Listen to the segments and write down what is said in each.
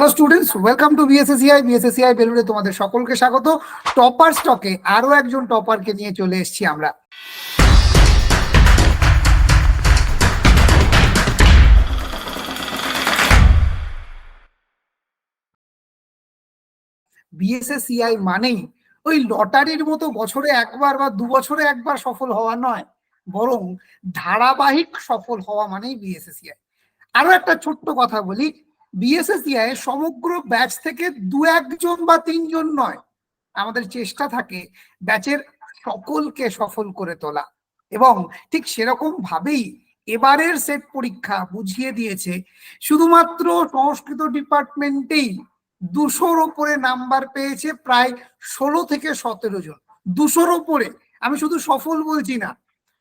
Hello students welcome to BSACI BSACI বেলুড়ে তোমাদের সকলকে স্বাগত। টপার স্টকে আরও একজন টপারকে নিয়ে চলে এসেছি আমরা। বিএসএসিআই মানেই ওই লটারির মতো বছরে একবার বা দু বছরে একবার সফল হওয়া নয়, বরং ধারাবাহিক সফল হওয়া মানেই বিএসএসিআই আরও একটা ছোট্ট কথা বলি বিএসএসিআই সমগ্র ব্যাচ থেকে দু একজন বা তিনজন নয়। আমাদের চেষ্টা থাকে ব্যাচের সকলকে সফল করে তোলা। এবং ঠিক সেরকম ভাবেই এবারের সেট পরীক্ষা বুঝিয়ে দিয়েছে শুধুমাত্র সংস্কৃত ডিপার্টমেন্টেই দুশোর ওপরে নাম্বার পেয়েছে প্রায় ষোলো থেকে সতেরো জন। দুশোর ওপরে, আমি শুধু সফল বলছি না,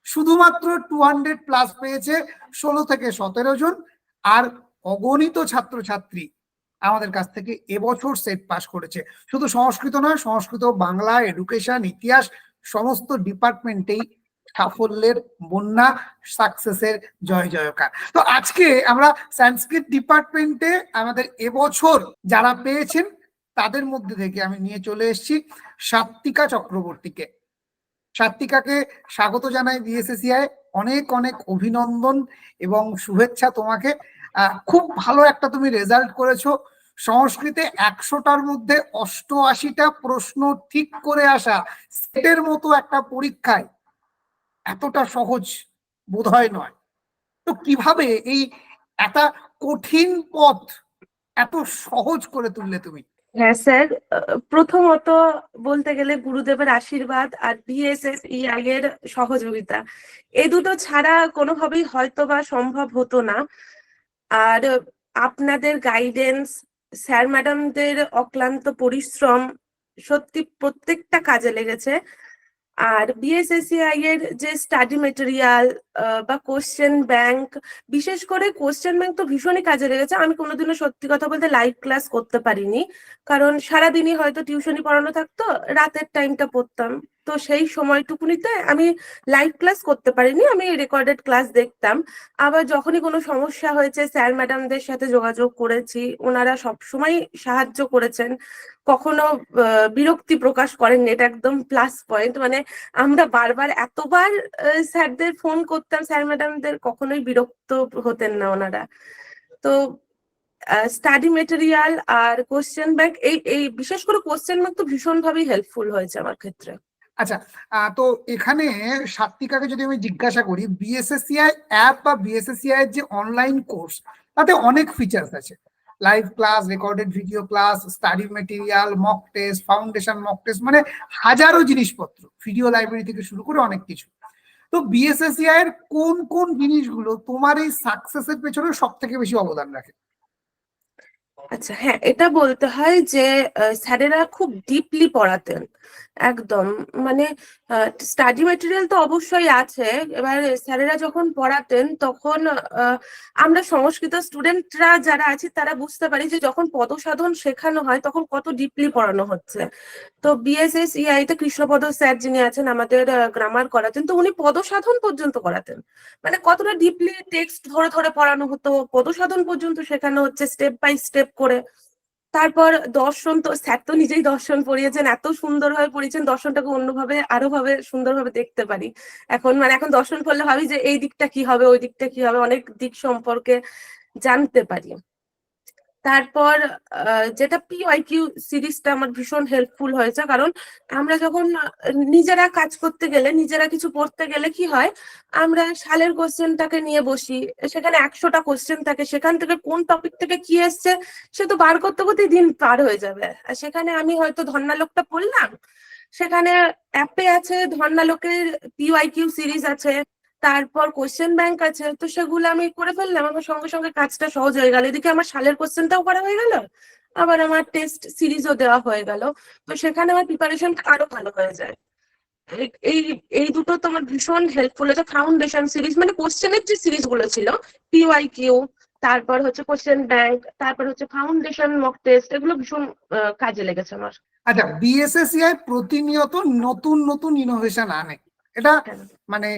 শুধুমাত্র টু হান্ড্রেড প্লাস পেয়েছে ষোলো থেকে সতেরো জন। আর অগণিত ছাত্রছাত্রী আমাদের কাছ থেকে এবছর সেট পাস করেছে। শুধু সংস্কৃত নয়, সংস্কৃত, বাংলা এডুকেশন ইতিহাস, সমস্ত ডিপার্টমেন্টেই সাফল্যের বন্যা সাকসেসের জয় জয়কার। তো আজকে আমরা সংস্কৃত ডিপার্টমেন্টে আমাদের এবছর যারা পেয়েছেন, তাদের মধ্যে থেকে আমি নিয়ে চলে এসেছি সাত্বিকা চক্রবর্তীকে। সাত্বিকাকে স্বাগত জানাই বিএসএসিআই অনেক অনেক অভিনন্দন এবং শুভেচ্ছা তোমাকে। খুব ভালো একটা তুমি রেজাল্ট করেছ। সংস্কৃতে একশোটার মধ্যে অষ্টআশিটা প্রশ্ন ঠিক করে আসা সেটের মতো একটা পরীক্ষায় এতটা সহজ বোধ হয় নয়। তো কীভাবে এই একটা কঠিন পথ এত সহজ করে তুললে তুমি? হ্যাঁ স্যার, প্রথমত বলতে গেলে গুরুদেবের আশীর্বাদ আর বিএসএস ইআই এর সহযোগিতা। এই দুটো ছাড়া কোনোভাবেই হয়তো বা সম্ভব হতো না। আর আপনাদের গাইডেন্স স্যার ম্যাডামদের অক্লান্ত পরিশ্রম সত্যি প্রত্যেকটা কাজে লেগেছে। আর বিএসএসিআই এর যে স্টাডি মেটেরিয়াল বা কোশ্চেন ব্যাংক বিশেষ করে কোশ্চেন ব্যাংক তো ভীষণই কাজে লেগেছে। আমি কোনোদিনও সত্যি কথা বলতে লাইভ ক্লাস করতে পারিনি। কারণ সারাদিনই হয়তো টিউশনি পড়ানো থাকতো, রাতের টাইমটা পড়তাম। তো সেই সময়টুকুনিতে আমি লাইভ ক্লাস করতে পারিনি, আমি রেকর্ডেড ক্লাস দেখতাম। আবার যখনই কোনো সমস্যা হয়েছে স্যার ম্যাডামদের সাথে যোগাযোগ করেছি, ওনারা সবসময় সাহায্য করেছেন। কখনো বিরক্তি প্রকাশ করেন এটা একদম প্লাস পয়েন্ট মানে আমরা বারবার, এতবার স্যারদের ফোন করতাম স্যার ম্যাডামদের কখনোই বিরক্ত হতেন না ওনারা। তো স্টাডি মেটেরিয়াল আর কোশ্চেন ব্যাংক এই এই, বিশেষ করে কোশ্চেন ব্যাংক তো ভীষণভাবেই হেল্পফুল হয়েছে আমার ক্ষেত্রে। আচ্ছা তো এখানে সাত্বিকাকে যদি আমি জিজ্ঞাসা করি বিএসএসসিআই অ্যাপ বা বিএসএসসিআই যে অনলাইন কোর্স তাতে অনেক ফিচার্স আছে। Live class recorded video class study material mock test foundation mock test মানে হাজারো জিনিসপত্র ভিডিও লাইব্রেরি থেকে শুরু করে অনেক কিছু। তো বিএসএসসিআই এর কোন কোন জিনিসগুলো তোমার এই সাকসেসের পেছনে সব থেকে বেশি অবদান রাখে? আচ্ছা হ্যাঁ এটা বলতে হয় যে স্যারেরা খুব ডিপলি পড়াতেন। একদম। মানে স্টাডি মেটেরিয়াল তো অবশ্যই আছে। এবার স্যারেরা যখন পড়াতেন তখন আমরা সংস্কৃত স্টুডেন্টরা যারা আছি তারা বুঝতে পারি যে যখন পদসাধন শেখানো হয় তখন কত ডিপলি পড়ানো হচ্ছে। তো বিএসএস ইআই তে কৃষ্ণপদ স্যার যিনি আছেন, আমাদের গ্রামার করাতেন, তো উনি পদসাধন পর্যন্ত করাতেন মানে কতটা ডিপলি টেক্সট ধরে ধরে পড়ানো হতো, পদসাধন পর্যন্ত শেখানো হচ্ছে স্টেপ বাই স্টেপ করে। তারপর দর্শন তো, স্যার তো নিজেই দর্শন পড়িয়েছেন এত সুন্দরভাবে পড়িয়েছেন দর্শনটাকে অন্যভাবে, আরও ভাবে সুন্দরভাবে দেখতে পারি। এখন মানে এখন দর্শন পড়লে ভাবি যে এই দিকটা কি হবে, ওই দিকটা কি হবে, অনেক দিক সম্পর্কে জানতে পারি। তারপর যেটা পিওয়াইকিউ সিরিজটা আমার ভীষণ হেল্পফুল হয়েছে। কারণ আমরা যখন নিজেরা কাজ করতে গেলে, নিজেরা কিছু পড়তে গেলে কি হয়, আমরা সালের কোশ্চেনটাকে নিয়ে বসি, সেখানে একশোটা কোশ্চেন থাকে, সেখান থেকে কোন টপিক থেকে কি এসছে, সে তো বার করতে করতেই দিন পার হয়ে যাবে। আর সেখানে আমি হয়তো ধর্নালোকটা পড়লাম, সেখানে অ্যাপে আছে ধর্নালোকের পিওয়াইকিউ সিরিজ আছে তারপর কোশ্চেন ব্যাংক আছে, তো সেগুলো আমি করে ফেললাম। আমার সঙ্গে সঙ্গে কাজটা সহজ হয়ে গেল। এদিকে আমার সালের কোশ্চেনটাও করা হয়ে গেল, আবার আমার টেস্ট সিরিজও দেওয়া হয়ে গেল। তো সেখানে আমার প্রিপারেশন আরও ভালো হয়ে যায়। এই এই দুটো তো আমার ভীষণ হেল্পফুল হয়েছে। ফাউন্ডেশন সিরিজ মানে কোশ্চেনের যে সিরিজগুলো ছিল পিওয়াই কিউ তারপর হচ্ছে কোশ্চেন ব্যাংক তারপর হচ্ছে ফাউন্ডেশন মক টেস্ট এগুলো ভীষণ কাজে লেগেছে আমার। আচ্ছা বিএসএসসিআই প্রতিনিয়ত নতুন নতুন ইনোভেশন আনে। এটা মানে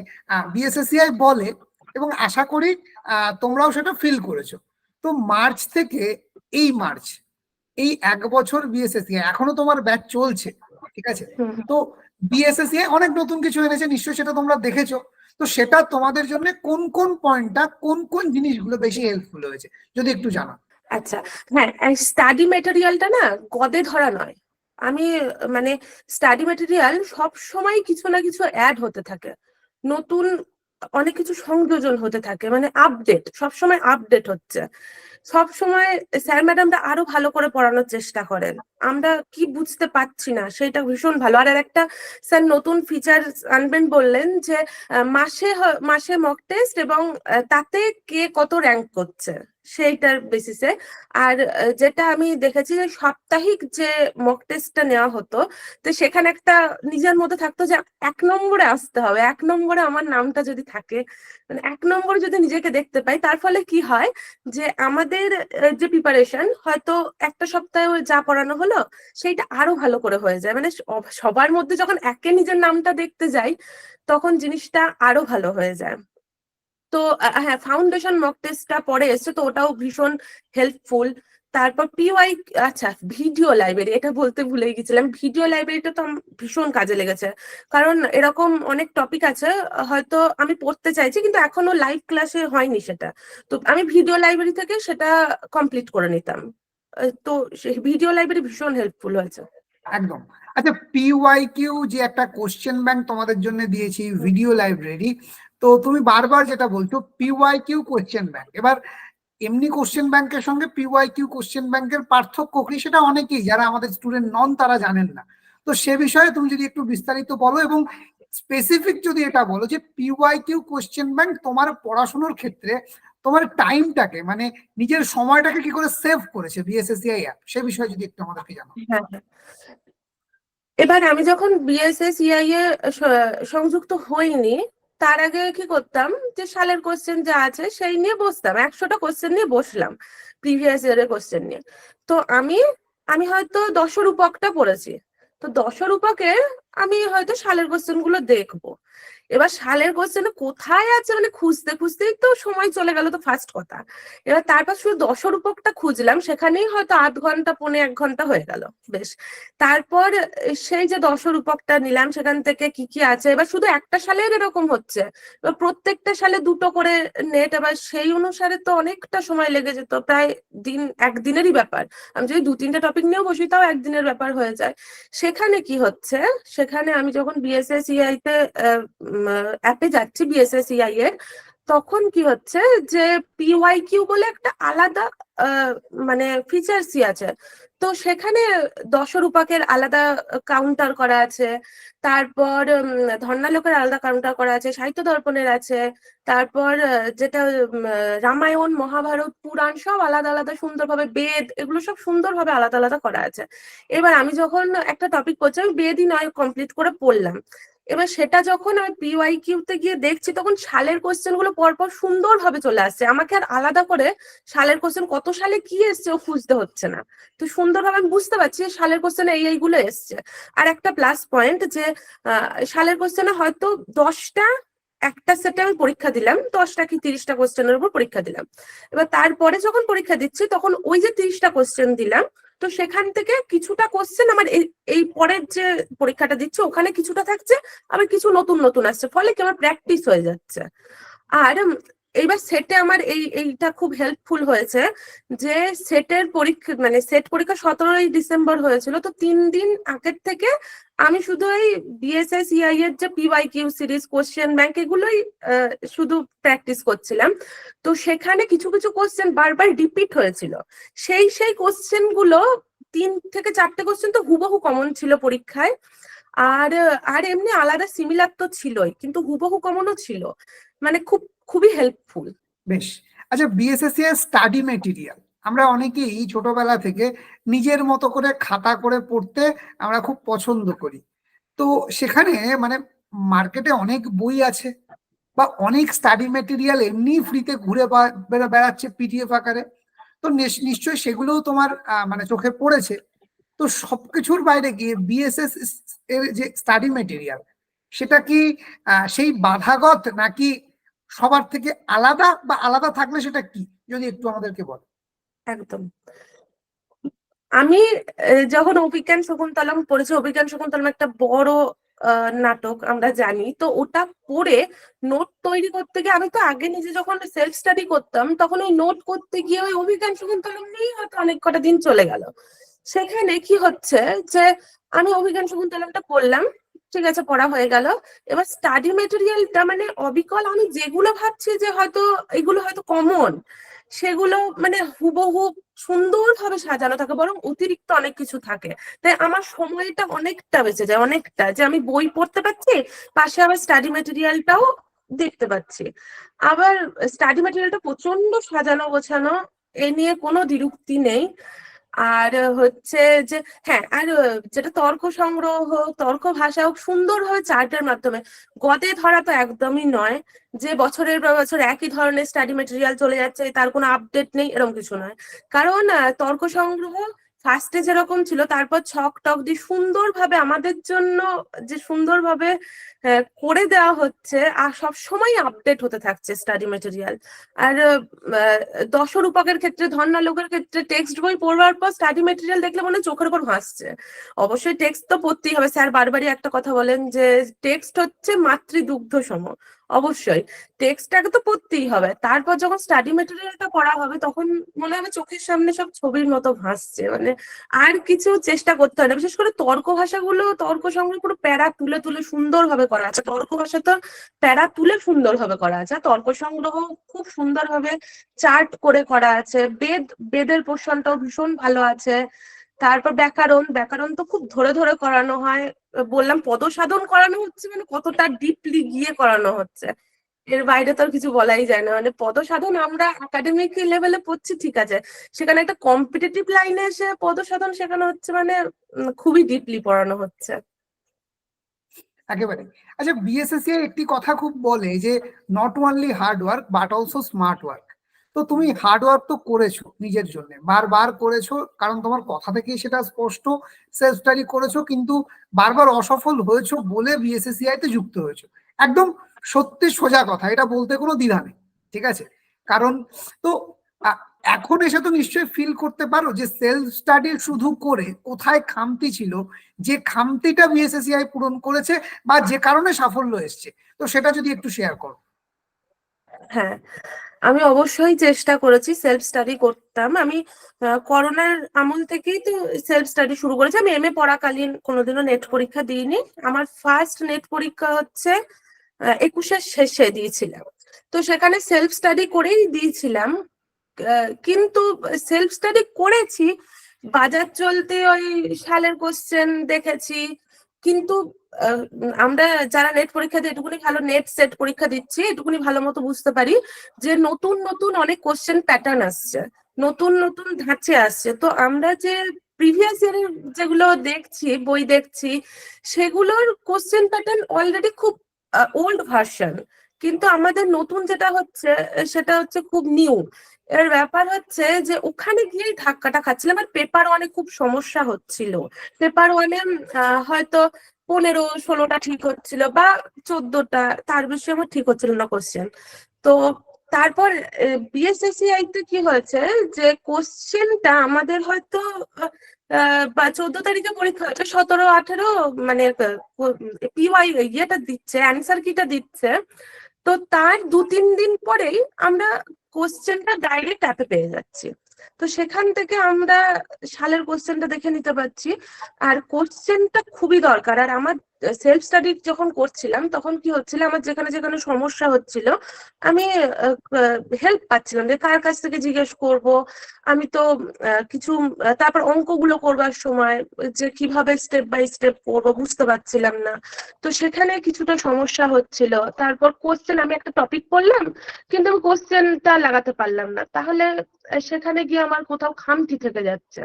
বিএসএসসিআই বলে এবং আশা করি তোমরাও সেটা ফিল করেছ। তো মার্চ থেকে এই মার্চ এই এক বছর বিএসএসসি এখনও তোমার ব্যাচ চলছে ঠিক আছে? তো বিএসএসসি অনেক নতুন কিছু এনেছে নিশ্চয়ই সেটা তোমরা দেখেছ। তো সেটা তোমাদের জন্য কোন কোন পয়েন্টটা কোন কোন জিনিসগুলো বেশি হেল্পফুল হয়েছে যদি একটু জানো আচ্ছা হ্যাঁ স্টাডি মেটেরিয়ালটা না গদে ধরা নয়। আমি মানে স্টাডি মেটেরিয়াল সব সময় কিছু না কিছু অ্যাড হতে থাকে। নতুন অনেক কিছু সংযোজন হতে থাকে মানে আপডেট সব সময় আপডেট হচ্ছে। সব সময় স্যার ম্যাডামরা আরও ভালো করে পড়ানোর চেষ্টা করেন। আমরা কি বুঝতে পারছি না, সেটা ভীষণ ভালো। আর একটা স্যার নতুন ফিচার আনবেন বললেন যে মাসে মাসে মক টেস্ট এবং তাতে কে কত র্যাঙ্ক করছে, সেইটার বেসিসে আর যেটা আমি দেখেছি যে সাপ্তাহিক যে মক টেস্টটা নেওয়া হতো, তো সেখানে একটা নিজের মধ্যে থাকতো যে এক নম্বরে আসতে হবে, এক নম্বরে আমার নামটা যদি থাকে মানে এক নম্বরে যদি নিজেকে দেখতে পাই, তার ফলে কি হয় যে আমাদের আহ, যে প্রিপারেশন হয়তো একটা সপ্তাহে যা পড়ানো হলো সেইটা আরও ভালো করে হয়ে যায়। মানে সবার মধ্যে যখন একে নিজের নামটা দেখতে যাই তখন জিনিসটা আরও ভালো হয়ে যায়। তো হ্যাঁ ফাউন্ডেশন মক টেস্টটা পরে এসছে তো ওটাও ভীষণ হেল্পফুল তারপর পিওয়াই আচ্ছা ভিডিও লাইব্রেরি এটা বলতে ভুলে গেছিলাম। ভিডিও লাইব্রেরিটা তো ভীষণ কাজে লেগেছে। কারণ এরকম অনেক টপিক আছে, হয়তো আমি পড়তে চাইছি, কিন্তু এখনও লাইভ ক্লাসে হয়নি সেটা। তো আমি ভিডিও লাইব্রেরি থেকে সেটা কমপ্লিট করে নিতাম। তো ভিডিও লাইব্রেরি ভীষণ হেল্পফুল হয়েছে। একদম। আচ্ছা পিওয়াই কিউ যে একটা কোশ্চেন ব্যাংক তোমাদের জন্য দিয়েছি ভিডিও লাইব্রেরি তো তুমি বারবার যেটা বলছো পিওয়াই কিউ কোশ্চেন ব্যাংক এবার এমনি কোশ্চেন ব্যাংকের সঙ্গে পিওয়াই কিউ কোশ্চেন ব্যাংকের পার্থক্য কি সেটা অনেকেই, যারা আমাদের স্টুডেন্ট নন তারা জানেন না। তো সে বিষয়ে তুমি যদি একটু বিস্তারিত বলো এবং স্পেসিফিক যদি এটা বলো যে পিওয়াই কিউ কোশ্চেন ব্যাংক তোমার পড়াশোনার ক্ষেত্রে তোমার টাইমটাকে মানে নিজের সময়টাকে কি করে সেভ করেছে বিএসএসসিআই অ্যাপ সে বিষয়ে যদি একটু আমাদেরকে জানো হ্যাঁ হ্যাঁ। এবার আমি যখন বিএসএস ইআই এ সংযুক্ত হইনি তার আগে কি করতাম যে সালের কোশ্চেন যা আছে সেই নিয়ে বসতাম। একশোটা কোশ্চেন নিয়ে বসলাম প্রিভিয়াস ইয়ারের কোশ্চেন নিয়ে। তো আমি আমি হয়তো দশরূপকটা পড়েছি। তো দশরূপকের আমি হয়তো সালের কোশ্চেনগুলো দেখব। এবার সালের কোশ্চেন কোথায় আছে মানে খুঁজতে খুঁজতেই তো সময় চলে গেল তো ফার্স্ট কথা। এবার তারপর শুধু দশরূপকটা খুঁজলাম, সেখানেই হয়তো আধ ঘণ্টা, পৌনে এক ঘণ্টা হয়ে গেল, বেশ। তারপর সেই যে দশরূপকটা নিলাম, সেখান থেকে কি কি আছে? এবার শুধু একটা সালের এরকম হচ্ছে। এবার প্রত্যেকটা সালে দুটো করে নেট এবার সেই অনুসারে তো অনেকটা সময় লেগে যেত, প্রায় দিন, একদিনেরই ব্যাপার। আমি যদি দু, তিনটা টপিক নিয়েও বসি, তাও একদিনের ব্যাপার হয়ে যায়। সেখানে কি হচ্ছে? সেখানে আমি যখন বিএসএস ইআই তে অ্যাপে যাচ্ছি বিএসএস ইআই এর। তখন কি হচ্ছে যে পিওয়াই কিউ বলে একটা আলাদা মানে ফিচার্সই আছে। তো সেখানে দশরূপকের আলাদা কাউন্টার করা আছে, তারপর ধর্ণালোকের আলাদা কাউন্টার করা আছে সাহিত্য দর্পণের আছে, তারপর যেটা রামায়ণ, মহাভারত, পুরাণ সব আলাদা আলাদা সুন্দরভাবে বেদ, এগুলো সব সুন্দরভাবে আলাদা আলাদা করা আছে। এবার আমি যখন একটা টপিক পড়ছি আমি বেদই নয় কমপ্লিট করে পড়লাম। এবার সেটা যখন আমি পিওয়াই কিউতে গিয়ে দেখছি, তখন সালের কোশ্চেনগুলো পরপর সুন্দরভাবে চলে আসছে। আমাকে আর আলাদা করে সালের কোয়েশ্চেন কত সালে কি এসছে ও খুঁজতে হচ্ছে না। তো সুন্দরভাবে আমি বুঝতে পারছি সালের কোশ্চেনে এই এইগুলো এসছে। আর একটা প্লাস পয়েন্ট যে সালের কোশ্চেনে হয়তো দশটা, একটা সেটে আমি পরীক্ষা দিলাম, দশটা কি তিরিশটা কোশ্চেনের উপর পরীক্ষা দিলাম। এবার তারপরে যখন পরীক্ষা দিচ্ছি, তখন ওই যে তিরিশটা কোশ্চেন দিলাম তো সেখান থেকে কিছুটা কোশ্চেন আমার এই পরের যে পরীক্ষাটা দিচ্ছে, ওখানে কিছুটা থাকছে, আবার কিছু নতুন নতুন আসছে। ফলে কি আমার প্র্যাকটিস হয়ে যাচ্ছে। আর এইবার সেটে আমার এই, এইটা খুব হেল্পফুল হয়েছে যে সেটের পরীক্ষা মানে সেট পরীক্ষা সতেরোই ডিসেম্বর হয়েছিল। তো তিন দিন আগের থেকে আমি শুধু এই বিএসএস ইআই এর যে PY Q series question bank এগুলোই শুধু প্র্যাকটিস করছিলাম। তো সেখানে কিছু কিছু কোশ্চেন বারবার রিপিট হয়েছিল। সেই সেই কোশ্চেনগুলো তিন থেকে চারটে কোশ্চেন তো হুবহু কমন ছিল পরীক্ষায়। আর আর এমনি আলাদা সিমিলার তো ছিলই, কিন্তু হুবহু কমনও ছিল। মানে খুব খুবই হেল্পফুল বেশ। আচ্ছা বিএসএসসি এর স্টাডি মেটেরিয়াল আমরা অনেকেই ছোটবেলা থেকে নিজের মতো করে খাতা করে পড়তে আমরা খুব পছন্দ করি। তো সেখানে মানে মার্কেটে অনেক বই আছে বা অনেক স্টাডি মেটেরিয়াল এমনি ফ্রিতে ঘুরে বেড়াচ্ছে পিডিএফ আকারে। তো নিশ- নিশ্চয়ই সেগুলোও তোমার মানে চোখে পড়েছে। তো সবকিছুর বাইরে গিয়ে বিএসএস এর যে স্টাডি মেটেরিয়াল সেটা কি সেই বাধাগত নাকি সবার থেকে আলাদা বা আলাদা থাকলে সেটা কি? যদি একটু আমাদেরকে বলে একদম। আমি যখন অভিজ্ঞান শকুন্তলম, পড়েছি অভিজ্ঞান শকুন্তলম একটা বড় নাটক আমরা জানি। তো ওটা পড়ে নোট তৈরি করতে গিয়ে আমি তো আগে নিজে যখন সেলফ স্টাডি করতাম, তখন ওই নোট করতে গিয়ে ওই অভিজ্ঞান শকুন্তলম নিয়েই হয়তো অনেক কটা দিন চলে গেল। সেখানে কি হচ্ছে যে, আমি অভিজ্ঞান শকুন্তলমটা পড়লাম ঠিক আছে, পড়া হয়ে গেল। এবার স্টাডি মেটেরিয়ালটা মানে অবিকল আমি যেগুলো ভাবছি যে হয়তো এগুলো হয়তো কমন সেগুলো মানে হুবহু সুন্দরভাবে সাজানো থাকে, বরং অতিরিক্ত অনেক কিছু থাকে। তাই আমার সময়টা অনেকটা বেঁচে যায়, অনেকটা। যে আমি বই পড়তে পারছি, পাশে আবার স্টাডি মেটেরিয়ালটাও দেখতে পাচ্ছি। আবার স্টাডি মেটেরিয়ালটা প্রচণ্ড সাজানো গোছানো, এ নিয়ে কোনো দ্বিরুক্তি নেই। আর হচ্ছে যে হ্যাঁ আর যেটা তর্ক সংগ্রহ হোক তর্ক ভাষা হোক সুন্দর সুন্দরভাবে চার্টের মাধ্যমে। গদে ধরা তো একদমই নয় যে, বছরের পর বছর একই ধরনের স্টাডি মেটেরিয়াল চলে যাচ্ছে, তার কোনো আপডেট নেই, এরকম কিছু নয়। কারণ তর্ক সংগ্রহ ফার্স্টে যেরকম ছিল, তারপর ছক টক দিয়ে সুন্দরভাবে আমাদের জন্য যে সুন্দরভাবে করে দেওয়া হচ্ছে, আর সব সময় আপডেট হতে থাকছে স্টাডি মেটেরিয়াল আর দশরূপকের ক্ষেত্রে ধন্যালোকের ক্ষেত্রে টেক্সট বই পড়বার পর স্টাডি মেটেরিয়াল দেখলে মনে চোখের উপর ভাসছে। অবশ্যই টেক্সট তো পড়তেই হবে। স্যার বারবারই একটা কথা বলেন যে টেক্সট হচ্ছে মাতৃদুগ্ধ সম। অবশ্যই। টেক্সটটাকে তো পড়তেই হবে। তারপর যখন স্টাডি মেটেরিয়ালটা পড়া হবে, তখন মনে হবে চোখের সামনে সব ছবির মতো ভাসছে। মানে আর কিছু চেষ্টা করতে হয় না। বিশেষ করে তর্ক ভাষাগুলো, তর্ক সংগ্রহ পুরো প্যারা তুলে তুলে সুন্দরভাবে করা আছে। তর্ক ভাষা তো প্যারা তুলে সুন্দরভাবে করা আছে। তর্ক সংগ্রহ খুব সুন্দরভাবে চার্ট করে করা আছে। বেদ, বেদের পোর্শনটাও ভীষণ ভালো আছে। তারপর ব্যাকরণ ব্যাকরণ তো খুব ধরে ধরে করানো হয়। বললাম পদসাধন করানো হচ্ছে মানে কতটা ডিপলি গিয়ে করানো হচ্ছে। এর বাইরে তো আর কিছু বলাই যায় না। মানে পদসাধন আমরা একাডেমিক লেভেলে পড়ছি, ঠিক আছে। সেখানে একটা কম্পিটিটিভ লাইনে এসে পদসাধন শেখানো হচ্ছে মানে খুবই ডিপলি পড়ানো হচ্ছে। একেবারে। আচ্ছা বিএসএসসি একটি কথা খুব বলে যে not only hard work but also smart work তো তুমি হার্ডওয়ার্ক তো করেছ নিজের জন্য। বারবার করেছ, কারণ তোমার কথা থেকেই সেটা স্পষ্ট সেলফ স্টাডি করেছ, কিন্তু বারবার অসফল হয়েছো বলে বিএসএসসিআই তে যুক্ত হয়েছো। একদম সত্যি সোজা কথা, এটা বলতে কোনো দ্বিধা নেই, ঠিক আছে? কারণ তো এখন এসে তো নিশ্চয়ই ফিল করতে পারো যে সেলফ স্টাডি শুধু করে কোথায় খামতি ছিল, যে খামতিটা বিএসএসসিআই পূরণ করেছে বা যে কারণে সাফল্য এসছে। তো সেটা যদি একটু শেয়ার করো। হ্যাঁ আমি অবশ্যই চেষ্টা করেছি সেলফ স্টাডি করতাম। আমি করোনার আমল থেকেই তো সেলফ স্টাডি শুরু করেছি। আমি এম এ পড়াকালীন কোনোদিনও নেট পরীক্ষা দিইনি। আমার ফার্স্ট নেট পরীক্ষা হচ্ছে একুশের শেষে দিয়েছিলাম। তো সেখানে সেলফ স্টাডি করেই দিয়েছিলাম। কিন্তু সেলফ স্টাডি করেছি, বাজার চলতে ওই সালের কোশ্চেন দেখেছি। কিন্তু আমরা যারা নেট পরীক্ষা দিই, এটুকুনি ভালো নেট সেট পরীক্ষা দিচ্ছি, এটুকুনি ভালো মতো বুঝতে পারি যে নতুন নতুন অনেক কোশ্চেন প্যাটার্ন আসছে, নতুন নতুন ধাঁচে আসছে। তো আমরা যে প্রিভিয়াস ইয়ারের যেগুলো দেখছি, বই দেখছি, সেগুলোর কোশ্চেন প্যাটার্ন অলরেডি খুব ওল্ড ভার্সন কিন্তু আমাদের নতুন যেটা হচ্ছে, সেটা হচ্ছে খুব নিউ এর ব্যাপার হচ্ছে যে ওখানে গিয়েই ধাক্কাটা খাচ্ছিলাম আর পেপার ওয়ানে খুব সমস্যা হচ্ছিল। পেপার ওয়ানে হয়তো পনেরো, ষোলোটা ঠিক হচ্ছিল বা চোদ্দটা, তার বেশি আমার ঠিক হচ্ছিল না কোশ্চেন তো তারপর বিএসএসসিআই তে কি হয়েছে যে কোশ্চেনটা আমাদের হয়তো বা চোদ্দ তারিখে পরীক্ষা হচ্ছে সতেরো, আঠেরো মানে পিওয়াই ইয়েটা দিচ্ছে অ্যান্সার কিটা দিচ্ছে। তো তার দু তিন দিন পরেই আমরা কোশ্চেনটা ডাইরেক্ট অ্যাপে পেয়ে যাচ্ছি। তো সেখান থেকে আমরা সালের কোশ্চেনটা দেখে নিতে পারছি। আর কোশ্চেনটা খুবই দরকার। আর আমার সেলফ স্টাডি যখন করছিলাম, তখন কি হচ্ছিল, আমার যেখানে যেখানে সমস্যা হচ্ছিল, আমি হেল্প পাচ্ছিলাম যে কার কাছ থেকে জিজ্ঞেস করব, আমি তো কিছু তারপর অঙ্কগুলো করবার সময়, যে কীভাবে স্টেপ বাই স্টেপ করব বুঝতে পারছিলাম না। তো সেখানে কিছুটা সমস্যা হচ্ছিল। তারপর কোশ্চেন আমি একটা টপিক পড়লাম কিন্তু আমি কোশ্চেনটা লাগাতে পারলাম না। তাহলে সেখানে গিয়ে আমার কোথাও খামতি থেকে যাচ্ছে।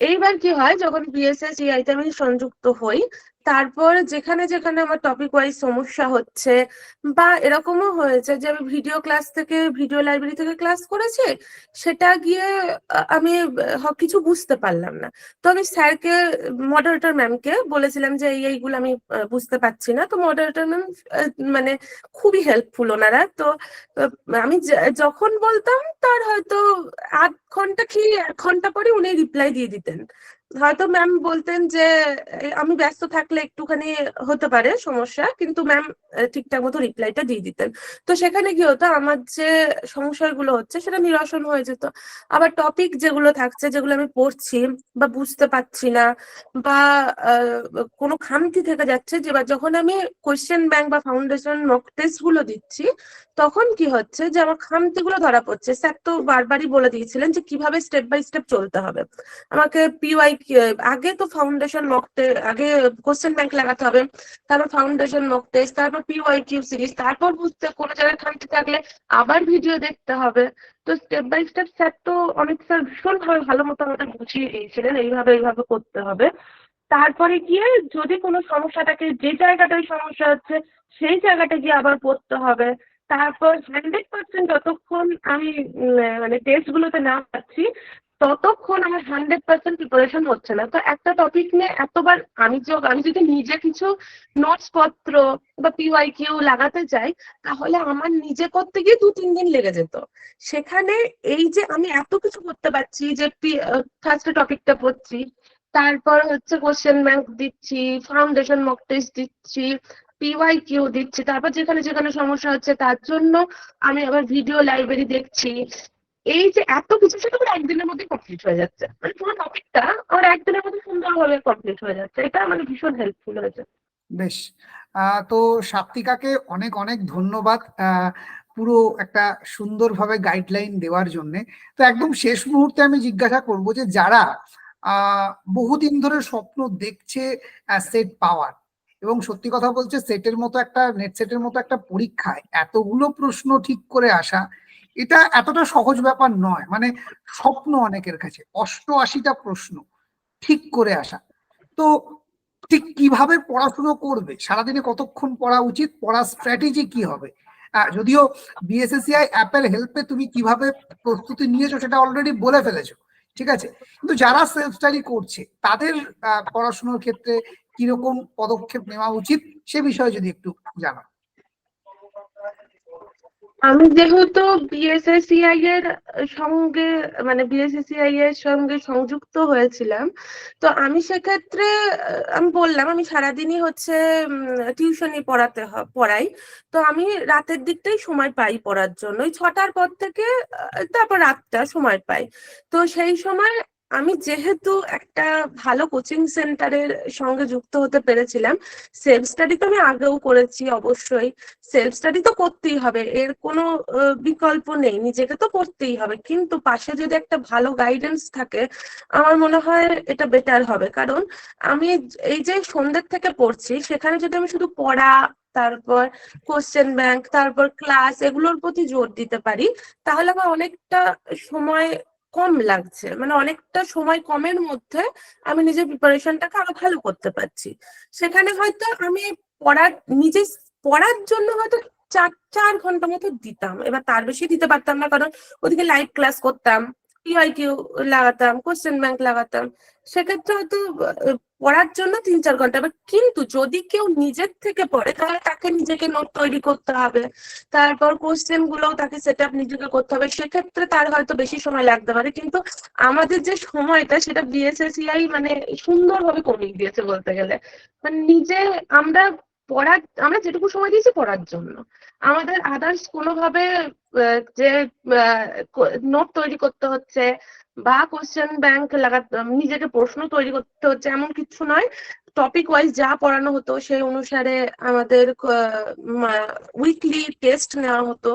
এইবার কি হয় যখন বিএসএস তে আমি সংযুক্ত হই তারপর যেখানে যেখানে আমার টপিক ওয়াইজ সমস্যা হচ্ছে বা এরকমও হয়েছে যে আমি ভিডিও ক্লাস থেকে ভিডিও লাইব্রেরি থেকে ক্লাস করেছি, সেটা গিয়ে আমি কিছু বুঝতে পারলাম না। তো আমি স্যারকে মডারেটর ম্যামকে বলেছিলাম যে এই এইগুলো আমি বুঝতে পারছি না। তো মডারেটর ম্যাম মানে খুবই হেল্পফুল ওনারা। তো আমি যখন বলতাম তার হয়তো আধ ঘণ্টা কি এক ঘণ্টা পরে উনি রিপ্লাই দিয়ে দিতেন। হয়তো ম্যাম বলতেন যে আমি ব্যস্ত থাকলে একটুখানি হতে পারে সমস্যা, কিন্তু ম্যাম ঠিকঠাক মতো রিপ্লাইটা দিয়ে দিতেন। তো সেখানে কি হতো, আমার যে সংশয়গুলো হচ্ছে সেটা নিরসন হয়ে যেত। আবার টপিক যেগুলো থাকছে, যেগুলো আমি পড়ছি বা বুঝতে পারছি না বা কোনো খামতি থেকে যাচ্ছে যে, বা যখন আমি কোয়েশ্চেন ব্যাংক বা ফাউন্ডেশন মক টেস্টগুলো দিচ্ছি, তখন কি হচ্ছে যে, আমার খামতিগুলো ধরা পড়ছে। স্যার তো বারবারই বলে দিয়েছিলেন যে, কীভাবে স্টেপ বাই স্টেপ চলতে হবে। আমাকে পিওয়াই আগে তো ফাউন্ডেশন মক আগে কোশ্চেন ব্যাংক লাগাতে হবে। তারপর ফাউন্ডেশন মক টেস্ট তারপর পিওয়াই কিউ সিরিজ তারপর বুঝতে কোনো জায়গায় খামতি থাকলে আবার ভিডিও দেখতে হবে। তো স্টেপ বাই স্টেপ স্যার তো অনেক স্যার ভীষণভাবে ভালো মতো আমাদের বুঝিয়ে দিয়েছিলেন, এইভাবে এইভাবে করতে হবে। তারপরে গিয়ে যদি কোনো সমস্যা থাকে, যে জায়গাটায় সমস্যা হচ্ছে, সেই জায়গাটা গিয়ে আবার পড়তে হবে। তারপর হান্ড্রেড পার্সেন্ট যতক্ষণ আমি মানে টেস্টগুলোতে না পাচ্ছি ততক্ষণ আমার হান্ড্রেড পার্সেন্ট প্রিপারেশন হচ্ছে না। তো একটা টপিক নিয়ে এতবার আমি আমি যদি নিজে কিছু নোটস পত্র বা পিওয়াই কিউ লাগাতে চাই তাহলে আমার নিজে করতে গিয়ে দু, তিন দিন লেগে যেত। সেখানে এই যে আমি এত কিছু করতে পারছি যে ফার্স্টে টপিকটা পড়ছি, তারপর হচ্ছে কোশ্চেন ব্যাংক দিচ্ছি ফাউন্ডেশন মক টেস্ট দিচ্ছি পিওয়াই কিউ দিচ্ছি, তারপর যেখানে যেখানে সমস্যা হচ্ছে তার জন্য আমি আবার ভিডিও লাইব্রেরি দেখছি। এই যে এত কিছু সেটা আমার একদিনের মধ্যে কমপ্লিট হয়ে যাচ্ছে। মানে পুরো টপিকটা আমার একদিনের মধ্যে সুন্দরভাবে কমপ্লিট হয়ে যাচ্ছে। এটা মানে ভীষণ হেল্পফুল হয়েছে। বেশ। তো সাপ্তিকাকে অনেক অনেক ধন্যবাদ পুরো একটা সুন্দরভাবে গাইডলাইন দেওয়ার জন্য। তো একদম শেষ মুহূর্তে আমি জিজ্ঞাসা করব যে যারা বহুদিন ধরে স্বপ্ন দেখছে সেট পাওয়ার এবং সত্যি কথা বলছে সেটের মতো একটা নেট সেটের মতো একটা পরীক্ষায় এতগুলো প্রশ্ন ঠিক করে আসা এটা এতটা সহজ ব্যাপার নয়। মানে স্বপ্ন অনেকের কাছে, অষ্টআশিটা প্রশ্ন ঠিক করে আসা। তো ঠিক কীভাবে পড়াশুনো করবে? সারাদিনে কতক্ষণ পড়া উচিত? পড়ার স্ট্র্যাটেজি কি হবে? যদিও বিএসএসিআই অ্যাপের হেল্পে তুমি কীভাবে প্রস্তুতি নিয়েছো সেটা অলরেডি বলে ফেলেছো, ঠিক আছে? কিন্তু যারা সেলফ স্টাডি করছে, তাদের পড়াশোনার ক্ষেত্রে কীরকম পদক্ষেপ নেওয়া উচিত সে বিষয়ে যদি একটু জানাও। আমি যেহেতু বিএসএসিআই এর সঙ্গে মানে বিএসএসিআই এর সঙ্গে সংযুক্ত হয়েছিলাম, তো আমি সেক্ষেত্রে আমি বললাম, আমি সারাদিনই হচ্ছে টিউশনি পড়াতে পড়াই। তো আমি রাতের দিকটাই সময় পাই পড়ার জন্য। ওই ছটার পর থেকে তারপর রাতটা সময় পাই। তো সেই সময় আমি যেহেতু একটা ভালো কোচিং সেন্টারের সঙ্গে যুক্ত হতে পেরেছিলাম সেলফ স্টাডি তো আমি আগেও করেছি অবশ্যই। সেলফ স্টাডি তো করতেই হবে, এর কোনো বিকল্প নেই, নিজেকে তো করতেই হবে। কিন্তু পাশে যদি একটা ভালো গাইডেন্স থাকে, আমার মনে হয় এটা বেটার হবে। কারণ আমি এই যে সন্ধ্যের থেকে পড়ছি, সেখানে যদি আমি শুধু পড়া, তারপর কোশ্চেন ব্যাংক তারপর ক্লাস এগুলোর প্রতি জোর দিতে পারি, তাহলে আমার অনেকটা সময় কম লাগছে। মানে অনেকটা সময় কমের মধ্যে আমি নিজের প্রিপারেশনটাকে আরও ভালো করতে পারছি। সেখানে হয়তো আমি পড়ার নিজে পড়ার জন্য হয়তো চার চার ঘণ্টা মতো দিতাম। এবার তার বেশি দিতে পারতাম না, কারণ ওদিকে লাইভ ক্লাস করতাম পিআইকিউ লাগাতাম কোশ্চেন ব্যাংক লাগাতাম। সেক্ষেত্রে হয়তো পড়ার জন্য তিন চার ঘণ্টা। এবার কিন্তু যদি কেউ নিজের থেকে পড়ে, তাহলে তাকে নিজেকে নোট তৈরি করতে হবে। তারপর কোশ্চেন গুলোও তাকে সেট আপ নিজেকে করতে হবে। সেক্ষেত্রে তার হয়তো বেশি সময় লাগতে পারে। কিন্তু আমাদের যে সময়টা, সেটা বিএসএসিআই মানে সুন্দরভাবে কমিয়ে দিয়েছে বলতে গেলে। মানে নিজে আমরা পড়ার, আমরা যেটুকু সময় দিয়েছি পড়ার জন্য। আমাদের আদার্স কোনোভাবে যে নোট তৈরি করতে হচ্ছে বা কোশ্চেন ব্যাংক লাগাতে নিজেকে প্রশ্ন তৈরি করতে হচ্ছে এমন কিছু নয়। টপিক ওয়াইজ যা পড়ানো হতো সেই অনুসারে আমাদের উইকলি টেস্ট নেওয়া হতো।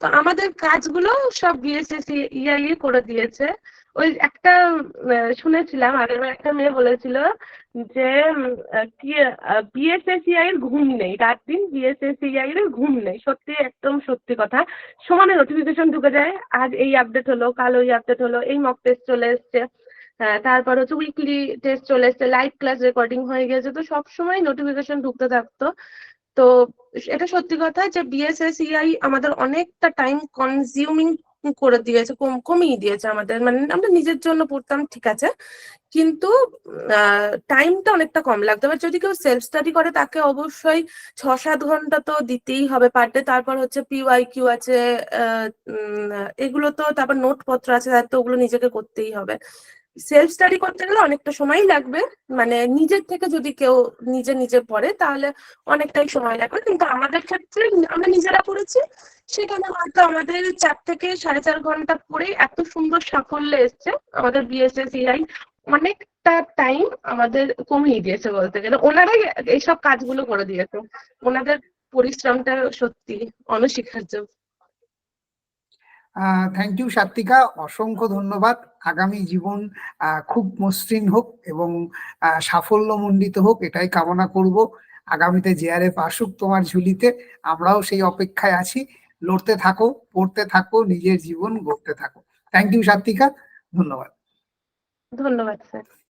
তো আমাদের কাজগুলো সব বিএসএসসি ইআই করে দিয়েছে। ওই একটা শুনেছিলাম আগের বার একটা মেয়ে বলেছিল যে কি বিএসএসিআই এর ঘুম নেই, রাত দিন বিএসএসিআই এর ঘুম নেই। সত্যি, একদম সত্যি কথা। সমানে নোটিফিকেশন ঢুকে যায়, আজ এই আপডেট হলো, কাল ওই আপডেট হলো, এই মক টেস্ট চলে এসছে তারপর হচ্ছে উইকলি টেস্ট চলে এসছে লাইভ ক্লাস রেকর্ডিং হয়ে গেছে, তো সবসময় নোটিফিকেশন ঢুকতে থাকতো। তো, এটা সত্যি কথা যে বিএসএসইআই আমাদের অনেকটা টাইম কনজিউমিং করে দিয়েছে, কম- কমিয়ে দিয়েছে আমাদের। মানে আমরা নিজের জন্য পড়তাম, ঠিক আছে। কিন্তু টাইমটা অনেকটা কম লাগতো। এবার যদি কেউ সেলফ স্টাডি করে, তাকে অবশ্যই ছ সাত ঘণ্টা তো দিতেই হবে পার ডে তারপর হচ্ছে পিওয়াই কিউ আছে এগুলো তো, তারপর নোটপত্র আছে, তার তো ওগুলো নিজেকে করতেই হবে। সেলফ স্টাডি করতে গেলে অনেকটা সময় লাগবে। মানে নিজের থেকে যদি কেউ নিজে নিজে পড়ে, তাহলে অনেকটাই সময় লাগবে। কিন্তু আমাদের ক্ষেত্রে আমরা নিজেরা পড়েছি। সেখানে হয়তো আমাদের চার থেকে সাড়ে চার ঘণ্টা পরে এত সুন্দর সাফল্য এসছে। আমাদের বিএসএসইআই অনেকটা টাইম আমাদের কমিয়ে দিয়েছে বলতে গেলে। ওনারাই এইসব কাজগুলো করে দিয়েছে। ওনাদের পরিশ্রমটা সত্যি অনস্বীকার্য। Thank you Satvika. অসংখ্য ধন্যবাদ। আগামী জীবন খুব মসৃণ হোক এবং সাফল্যমণ্ডিত হোক, এটাই কামনা করব। আগামীতে জেআরএফ আসুক তোমার ঝুলিতে, আমরাও সেই অপেক্ষায় আছি। লড়তে থাকো পড়তে থাকো নিজের জীবন গড়তে থাকো। Thank you Satvika. ধন্যবাদ। ধন্যবাদ স্যার